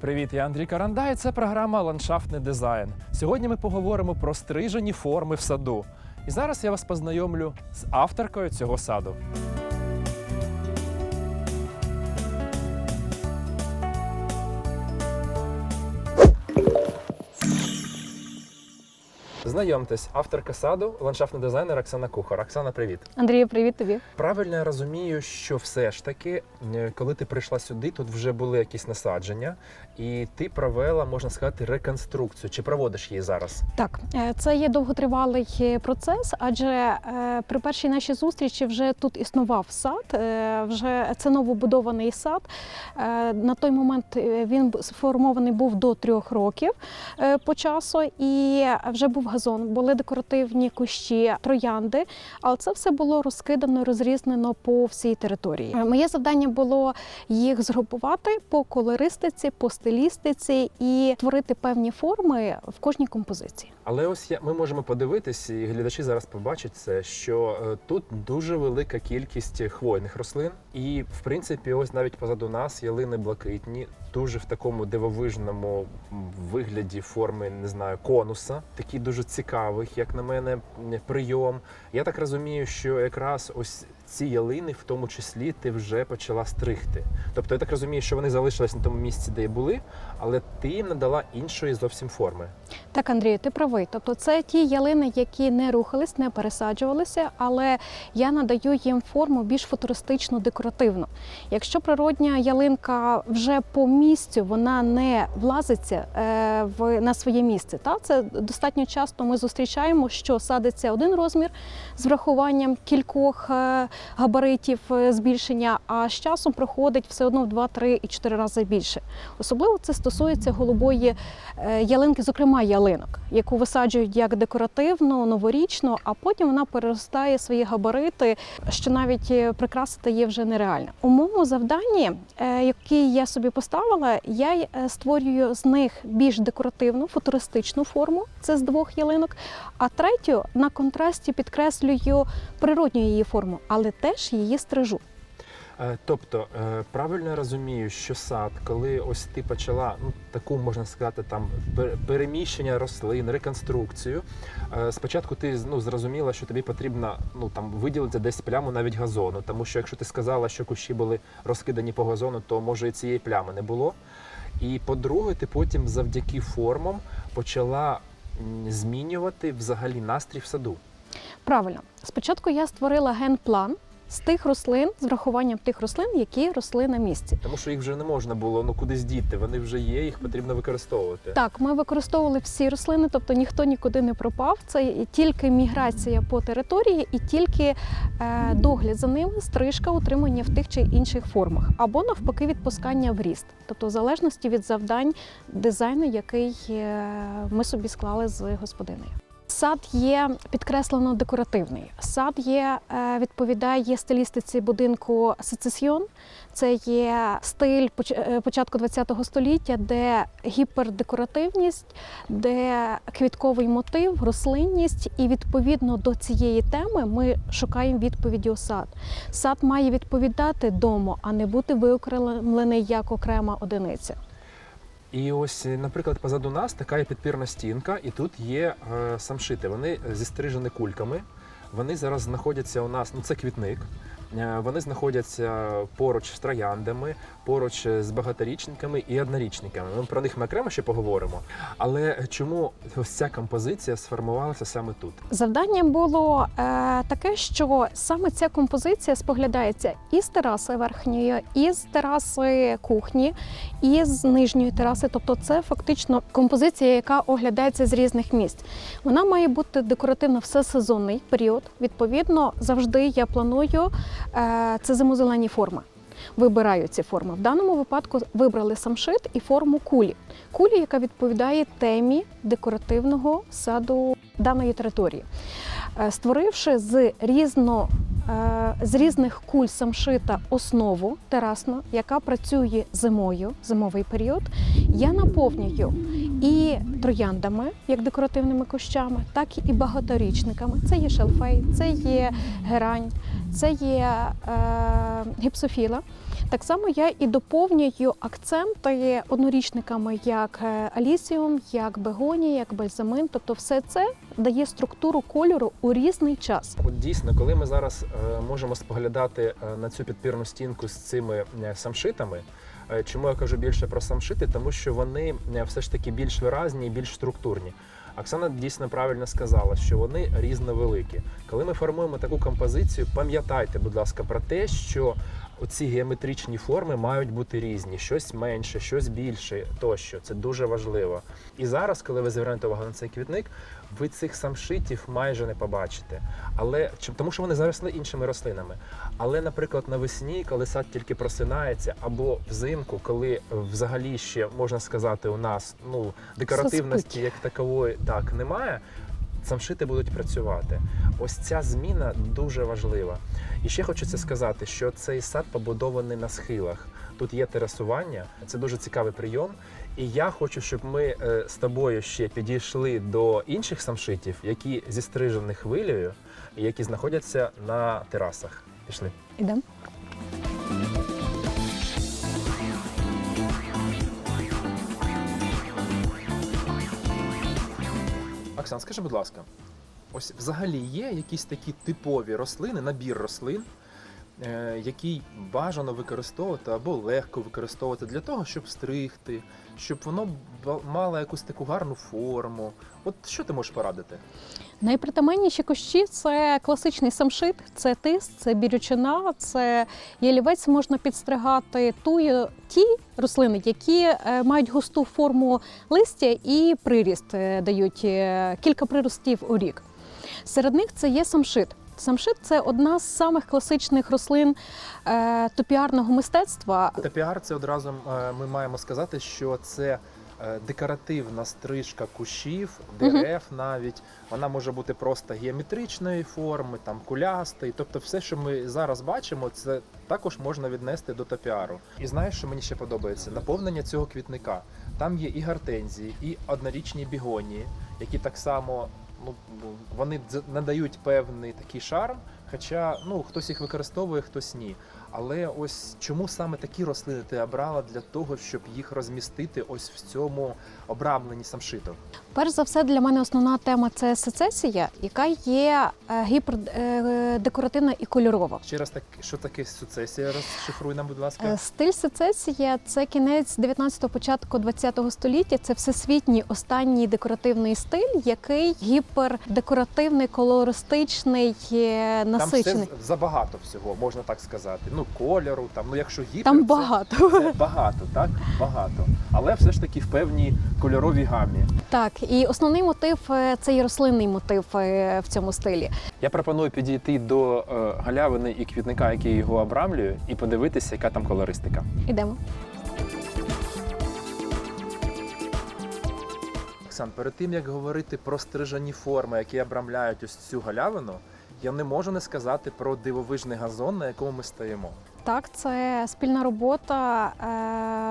Привіт, я Андрій Карандай. Це програма Ландшафтний дизайн. Сьогодні ми поговоримо про стрижені форми в саду. І зараз я вас познайомлю з авторкою цього саду. Знайомтесь, авторка саду, ландшафтний дизайнер Оксана Кухар. Оксана, привіт. Андрію, привіт тобі. Правильно я розумію, що все ж таки, коли ти прийшла сюди, тут вже були якісь насадження, і ти провела, можна сказати, реконструкцію. Чи проводиш її зараз? Так, е, це є довготривалий е, процес, адже е, при першій нашій зустрічі вже тут існував сад. Вже це новобудований сад. На той момент він сформований був до трьох років по часу, і вже був газон, були декоративні кущі, троянди. Але це все було розкидано, розрізнено по всій території. Е, Моє завдання було їх згрупувати по колористиці, по стилістиці і творити певні форми в кожній композиції. Але ось я, ми можемо подивитись, і глядачі зараз побачать це, що е, тут дуже велика кількість хвойних рослин, і в принципі, ось навіть позаду нас ялини блакитні, дуже в такому дивовижному вигляді форми, не знаю, конуса, такі дуже цікавих, як на мене, прийом. Я так розумію, що якраз ось ці ялини, в тому числі, ти вже почала стригти. Тобто, я так розумію, що вони залишились на тому місці, де були, але ти їм надала іншої зовсім форми. Так, Андрію, ти правий. Тобто, це ті ялини, які не рухались, не пересаджувалися, але я надаю їм форму більш футуристично декоративну. Якщо природня ялинка вже по місцю вона не влазиться е, в на своє місце, та це достатньо часто ми зустрічаємо, що садиться один розмір з врахуванням кількох е, габаритів е, збільшення, а з часом проходить все одно в 2, 3 і 4 рази більше. Особливо це стосується голубої е, ялинки, зокрема ялинок, яку висаджують як декоративну, новорічну, а потім вона переростає свої габарити, що навіть е, прикрасити є вже нереально. У моєму завданні, яке я собі поставила, я створюю з них більш декоративну, футуристичну форму. Це з двох ялинок. А третю на контрасті підкреслюю природню її форму, але теж її стрижу. Е, Тобто, е, правильно розумію, що сад, коли ось ти почала ну таку можна сказати, там переміщення рослин, реконструкцію. е, Спочатку ти ну зрозуміла, що тобі потрібно ну там виділити десь пляму навіть газону, тому що якщо ти сказала, що кущі були розкидані по газону, то може і цієї плями не було. І по-друге, ти потім завдяки формам почала змінювати взагалі настрій в саду. Правильно, спочатку я створила генплан з тих рослин, з врахуванням тих рослин, які росли на місці. Тому що їх вже не можна було ну кудись діти. Вони вже є, їх потрібно використовувати. Так, ми використовували всі рослини, тобто ніхто нікуди не пропав. Це тільки міграція по території і тільки е, догляд за ними, стрижка, утримання в тих чи інших формах, або навпаки, відпускання в ріст, тобто в залежності від завдань дизайну, який е, ми собі склали з господинею. Сад є підкреслено декоративний. Сад є е, відповідає стилістиці будинку сецесіон. Це є стиль е, початку ХХ століття, де гіпердекоративність, де квітковий мотив, рослинність, і відповідно до цієї теми ми шукаємо відповіді у сад. Сад має відповідати дому, а не бути виокремлений як окрема одиниця. І ось, е, наприклад, позаду нас така є підпірна стінка, і тут є е, самшити. Вони зістрижені кульками. Вони зараз знаходяться у нас, ну це квітник. Е, Вони знаходяться поруч з трояндами, поруч з багаторічниками і однорічниками. Ми про них ми окремо ще поговоримо. Але чому ось ця композиція сформувалася саме тут? Завдання було е, таке, що саме ця композиція споглядається і з тераси верхньої, і з тераси кухні, і з нижньої тераси. Тобто, це фактично композиція, яка оглядається з різних місць. Вона має бути декоративно всесезонний період. Відповідно, завжди я планую е, це зимозелені форми. Вибираю ці форми. В даному випадку вибрали самшит і форму кулі. Кулі, яка відповідає темі декоративного саду даної території. Е, Створивши з різно е, з різних куль самшита основу терасну, яка працює зимою, зимовий період, я наповнюю і трояндами, як декоративними кущами, так і багаторічниками. Це є шелфей, це є герань, це є е, гіпсофіла. Так само я і доповнюю акценти однорічниками, як е, алісіум, як бегонія, як бальзамин. Тобто, все це дає структуру кольору у різний час. От дійсно, коли ми зараз е, можемо споглядати е, на цю підпірну стінку з цими самшитами. Чому я кажу більше про самшити? Тому що вони все ж таки більш виразні і більш структурні. Оксана дійсно правильно сказала, що вони різновеликі. Коли ми формуємо таку композицію, пам'ятайте, будь ласка, про те, що оці геометричні форми мають бути різні, щось менше, щось більше тощо. Це дуже важливо. І зараз, коли ви звернете увагу на цей квітник, ви цих самшитів майже не побачите. Але тому, що вони заросли іншими рослинами. Але, наприклад, навесні, коли сад тільки просинається, або взимку, коли взагалі ще можна сказати, у нас ну декоративності як такової так немає. Самшити будуть працювати. Ось ця зміна дуже важлива. І ще хочеться сказати, що цей сад побудований на схилах. Тут є терасування, це дуже цікавий прийом. І я хочу, щоб ми е, з тобою ще підійшли до інших самшитів, які зістрижені хвилею, які знаходяться на терасах. Пішли. Ідемо. Оксан, скажи, будь ласка, ось взагалі є якісь такі типові рослини, набір рослин, який бажано використовувати або легко використовувати для того, щоб стригти, щоб воно мало якусь таку гарну форму. От що ти можеш порадити? Найпритаманніші кущі це класичний самшит, це тис, це бірючина, це ялівець можна підстригати ту, ті рослини, які е, мають густу форму листя і приріст е, дають е, кілька приростів у рік. Серед них це є самшит. Самшит це одна з самих класичних рослин е, топіарного мистецтва. Топіар це одразу е, ми маємо сказати, що це е, декоративна стрижка кущів, дерев навіть. Вона може бути просто геометричної форми, там кулястий. Тобто, все, що ми зараз бачимо, це також можна віднести до топіару. І знаєш, що мені ще подобається? Наповнення цього квітника. Там є і гортензії, і однорічні бігонії, які так само ну, вони надають певний такий шарм. Хоча ну хтось їх використовує, хтось ні. Але ось чому саме такі рослини ти обрала для того, щоб їх розмістити ось в цьому обрамленні самшиту? Перш за все, для мене основна тема це сецесія, яка є гіпердекоративна і кольорова. Ще раз так, що таке суцесія? Розшифруй нам, будь ласка. Е, Стиль сецесія це кінець 19-го, початку 20-го століття. Це всесвітній останній декоративний стиль, який гіпердекоративний, колористичний, е, Там все забагато всього, можна так сказати. Ну, кольору, там, ну якщо гіпер, Там багато. Це багато, так? Багато. Але все ж таки в певній кольоровій гамі. Так, і основний мотив е, це і рослинний мотив е, в цьому стилі. Я пропоную підійти до е, галявини і квітника, який його обрамлює, і подивитися, яка там колористика. Ідемо. Оксан, перед тим як говорити про стрижані форми, які обрамляють ось цю галявину, я не можу не сказати про дивовижний газон, на якому ми стоїмо. Так, це спільна робота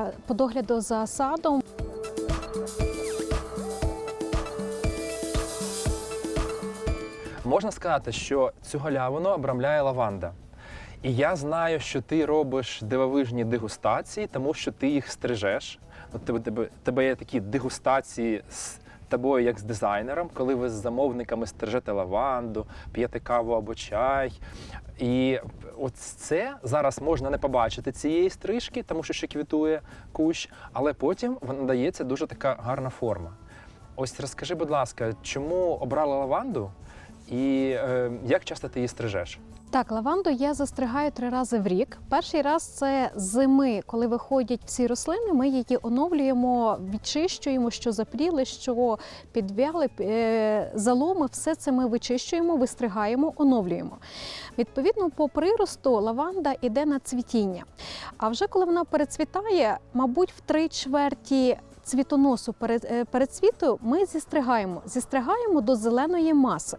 е, по догляду за садом. Можна сказати, що цю галявину обрамляє лаванда. І я знаю, що ти робиш дивовижні дегустації, тому що ти їх стрижеш. От тебе, тебе, тебе є такі дегустації з тобою, як з дизайнером, коли ви з замовниками стрижете лаванду, п'єте каву або чай. І от це зараз можна не побачити цієї стрижки, тому що ще квітує кущ, але потім вона дається дуже така гарна форма. Ось розкажи, будь ласка, чому обрала лаванду і е, як часто ти її стрижеш? Так, лаванду я застригаю три рази в рік. Перший раз це зими, коли виходять всі рослини. Ми її оновлюємо, відчищуємо, що запріли, що підвяли, е, заломи. Все це ми вичищуємо, вистригаємо, оновлюємо. Відповідно, по приросту лаванда йде на цвітіння. А вже коли вона перецвітає, мабуть, в три чверті. Цвітоносу перед, е, передцвіту ми зістригаємо, зістригаємо до зеленої маси.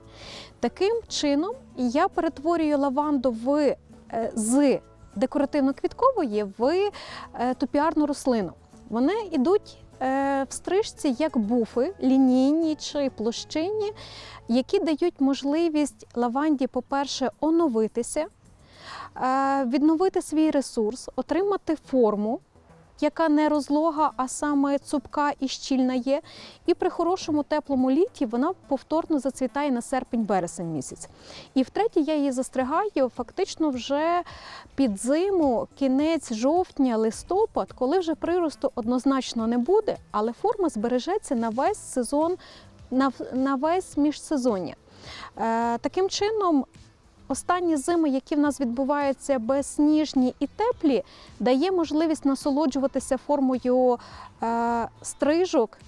Таким чином я перетворюю лаванду в е, з декоративно-квіткової в е, топіарну рослину. Вони йдуть в стрижці як буфи, лінійні чи площинні, які дають можливість лаванді, по-перше, оновитися. відновити свій ресурс, отримати форму. Яка не розлога, а саме цупка і щільна є. І при хорошому теплому літі вона повторно зацвітає на серпень-вересень місяць. І втретє, я її застригаю фактично вже під зиму, кінець жовтня, листопад, коли вже приросту однозначно не буде, але форма збережеться на весь сезон, на, на весь міжсезоння. Е, таким чином, останні зими, які в нас відбуваються безсніжні і теплі, дає можливість насолоджуватися формою е, стрижок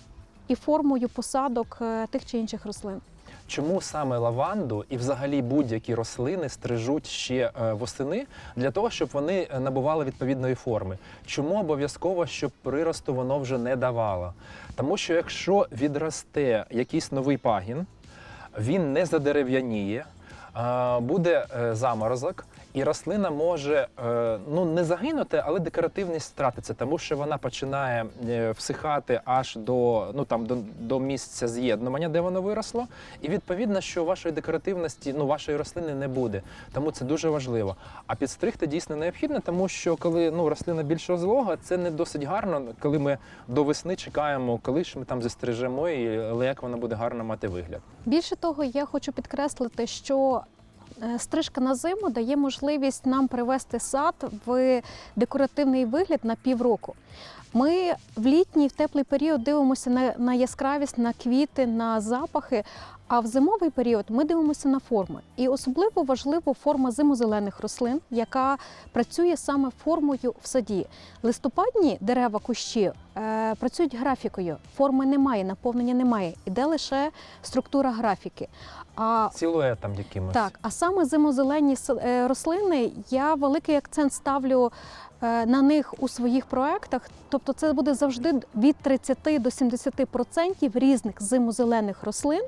і формою посадок е, тих чи інших рослин. Чому саме лаванду і взагалі будь-які рослини стрижуть ще е, восени для того, щоб вони набували відповідної форми? Чому обов'язково, щоб приросту воно вже не давало? Тому що якщо відросте якийсь новий пагін, він не задерев'яніє, буде е, заморозок, і рослина може е, ну не загинути, але декоративність втратиться, тому що вона починає е, всихати аж до ну там до, до місця з'єднування, де воно виросло. І відповідно, що вашої декоративності, ну вашої рослини не буде. Тому це дуже важливо. А підстригти дійсно необхідно, тому що коли ну рослина більш розлога, це не досить гарно, коли ми до весни чекаємо, коли ж ми там застрижемо, і але як вона буде гарно мати вигляд. Більше того, я хочу підкреслити, що стрижка на зиму дає можливість нам привести сад в декоративний вигляд на півроку. Ми в літній, в теплий період дивимося на, на яскравість, на квіти, на запахи. А в зимовий період ми дивимося на форми. І особливо важлива форма зимозелених рослин, яка працює саме формою в саді. Листопадні дерева кущі е, працюють графікою. Форми немає, наповнення немає. Іде лише структура графіки. А Силуетом якимось. так, а саме зимозелені с- е, рослини, я великий акцент ставлю е, на них у своїх проектах. Тобто, це буде завжди від 30 до 70% різних зимозелених рослин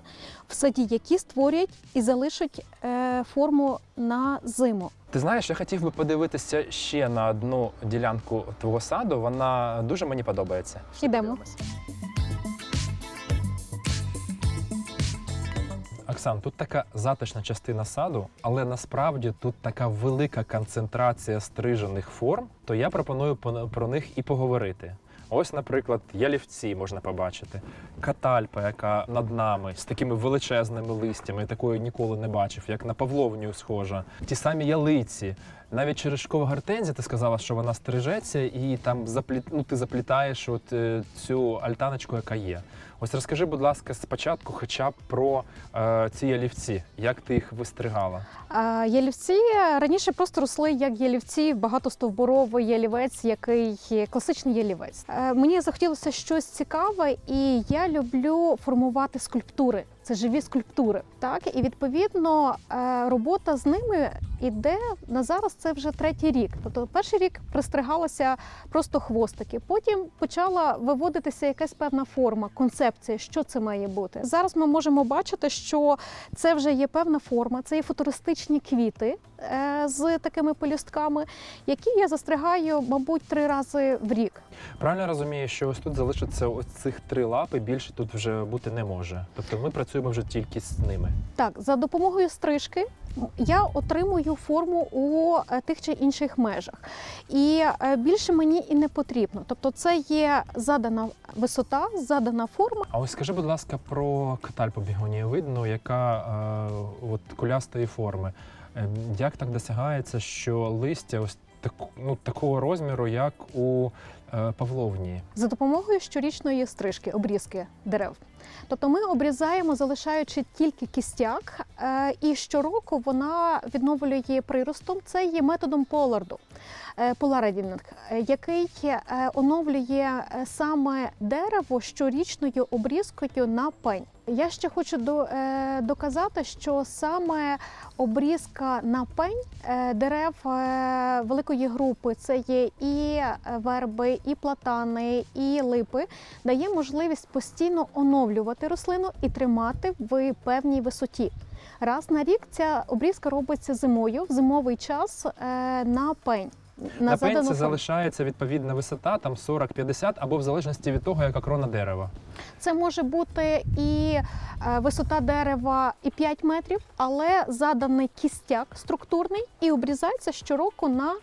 в саді, які створять і залишать е, форму на зиму. Ти знаєш, я хотів би подивитися ще на одну ділянку твого саду. Вона дуже мені подобається. Ідемо. Оксан, тут така затишна частина саду, але насправді тут така велика концентрація стрижених форм, то я пропоную пон- про них і поговорити. Ось, наприклад, ялівці можна побачити, катальпа, яка над нами з такими величезними листями, такої ніколи не бачив, як на павловню схожа. Ті самі ялиці. Навіть черешкова гортензія, ти сказала, що вона стрижеться, і там запліт... ну, ти заплітаєш от, е, цю альтаночку, яка є. Ось розкажи, будь ласка, спочатку хоча б про е, ці ялівці, як ти їх вистригала. А, Ялівці раніше просто росли як ялівці, багатостовбуровий ялівець, який класичний ялівець. Е, Мені захотілося щось цікаве, і я люблю формувати скульптури. Це живі скульптури. Так і відповідно е, робота з ними іде на зараз. Це вже третій рік. Тобто, перший рік пристригалася просто хвостики. Потім почала виводитися якась певна форма, концепція, що це має бути. Зараз ми можемо бачити, що це вже є певна форма, це є футуристичні квіти з такими пелюстками, які я застригаю, мабуть, три рази в рік. Правильно розумію, що ось тут залишиться ось цих три лапи, більше тут вже бути не може. Тобто ми працюємо вже тільки з ними. Так, за допомогою стрижки я отримую форму у е, тих чи інших межах. І е, більше мені і не потрібно. Тобто, це є задана висота, задана форма. А ось скажи, будь ласка, про катальпу бігонієвидну, яка е, от кулястої форми. Е, Як так досягається, що листя ось так, ну, такого розміру, як у е, павловні? за допомогою щорічної стрижки, обрізки дерев. Тобто ми обрізаємо, залишаючи тільки кістяк, е, і щороку вона відновлює приростом. Це є методом Поларду. е, Поларадінг, е, який оновлює саме дерево щорічною обрізкою на пень. Я ще хочу доказати, що саме обрізка на пень дерев великої групи це є і верби, і платани, і липи, дає можливість постійно оновлювати рослину і тримати в певній висоті. Раз на рік ця обрізка робиться зимою, в зимовий час е, на пень. На, пенці форму. залишається відповідна висота, там 40-50, або в залежності від того, яка крона дерева. Це може бути і е, висота дерева і 5 метрів, але заданий кістяк структурний і обрізається щороку на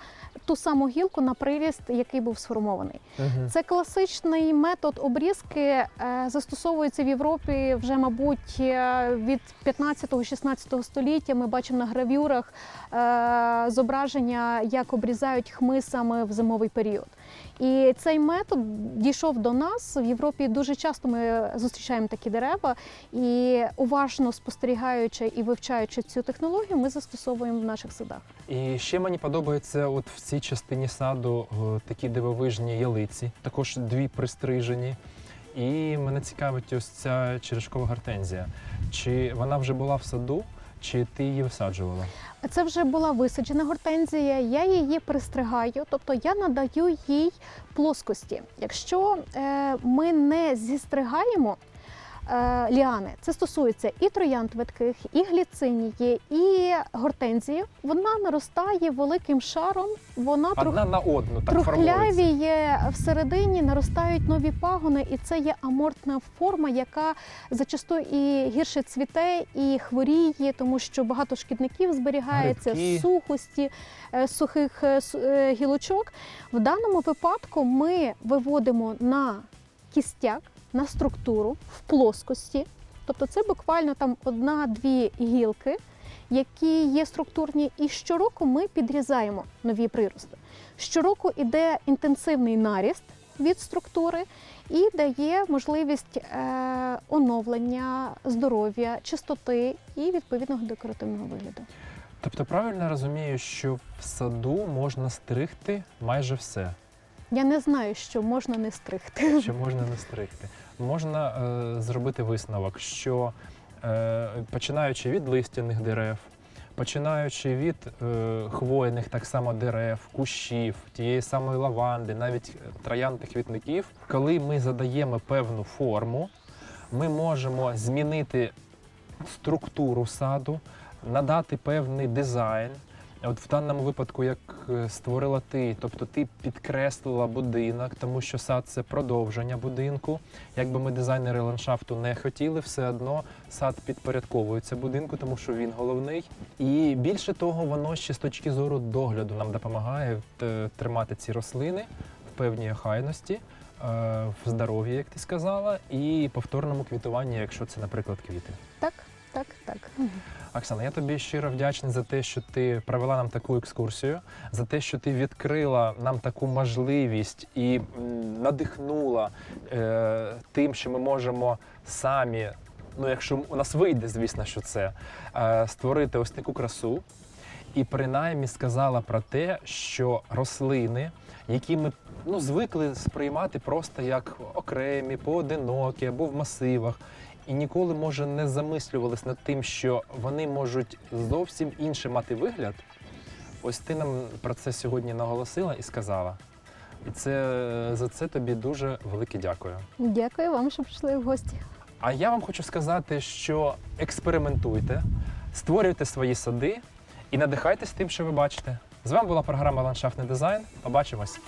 ту саму гілку на приріст, який був сформований. Угу. Це класичний метод обрізки, е, застосовується в Європі вже, мабуть, е, від 15-16 століття. Ми бачимо на гравюрах е, зображення, як обрізають хмисами в зимовий період. І цей метод дійшов до нас в Європі. Дуже часто ми зустрічаємо такі дерева, і уважно спостерігаючи і вивчаючи цю технологію, ми застосовуємо в наших садах. І ще мені подобається от в цій частині саду такі дивовижні ялиці, також дві пристрижені. І мене цікавить ось ця черешкова гортензія. Чи вона вже була в саду, чи ти її висаджувала? Це вже була висаджена гортензія. Я її пристригаю, тобто я надаю їй плоскості. Якщо е, ми не зістригаємо ліани, це стосується і троянд ветких, і гліцинії, і гортензії. Вона наростає великим шаром. Вона трохи Одна на одну так. Трухлявіє всередині, наростають нові пагони, і це є амортна форма, яка зачасту і гірше цвіте, і хворіє, тому що багато шкідників зберігається, Грибки. сухості, е, сухих е, е, гілочок. В даному випадку ми виводимо на кістяк, на структуру в плоскості. Тобто це буквально там одна-дві гілки, які є структурні, і щороку ми підрізаємо нові прирости. Щороку йде інтенсивний наріст від структури і дає можливість е, оновлення здоров'я, чистоти і відповідного декоративного вигляду. Тобто правильно розумію, що в саду можна стригти майже все, Я не знаю, що можна не стригти. що можна не стригти. Можна е, зробити висновок, що е, починаючи від листяних дерев, починаючи від е, хвойних так само дерев, кущів, тієї самої лаванди, навіть е, трояндних квітників, коли ми задаємо певну форму, ми можемо змінити структуру саду, надати певний дизайн. От в даному випадку, як е, створила ти, тобто ти підкреслила будинок, тому що сад це продовження будинку. Якби ми дизайнери ландшафту не хотіли, все одно сад підпорядковується будинку, тому що він головний. І більше того, воно ще з точки зору догляду нам допомагає е, тримати ці рослини в певній охайності, е, в здоров'ї, як ти сказала, і повторному квітуванні, якщо це, наприклад, квіти. Так, так, так. Оксана, я тобі щиро вдячний за те, що ти провела нам таку екскурсію, за те, що ти відкрила нам таку можливість і надихнула е, тим, що ми можемо самі, ну якщо у нас вийде, звісно, що це, е, створити ось таку красу. І принаймні сказала про те, що рослини, які ми ну, звикли сприймати просто як окремі, поодинокі або в масивах, і ніколи, може, не замислювались над тим, що вони можуть зовсім інший мати вигляд. Ось ти нам про це сьогодні наголосила і сказала. І це за це тобі дуже велике дякую. Дякую вам, що прийшли в гості. А я вам хочу сказати, що експериментуйте, створюйте свої сади і надихайтесь тим, що ви бачите. З вами була програма Ландшафтний дизайн. Побачимось!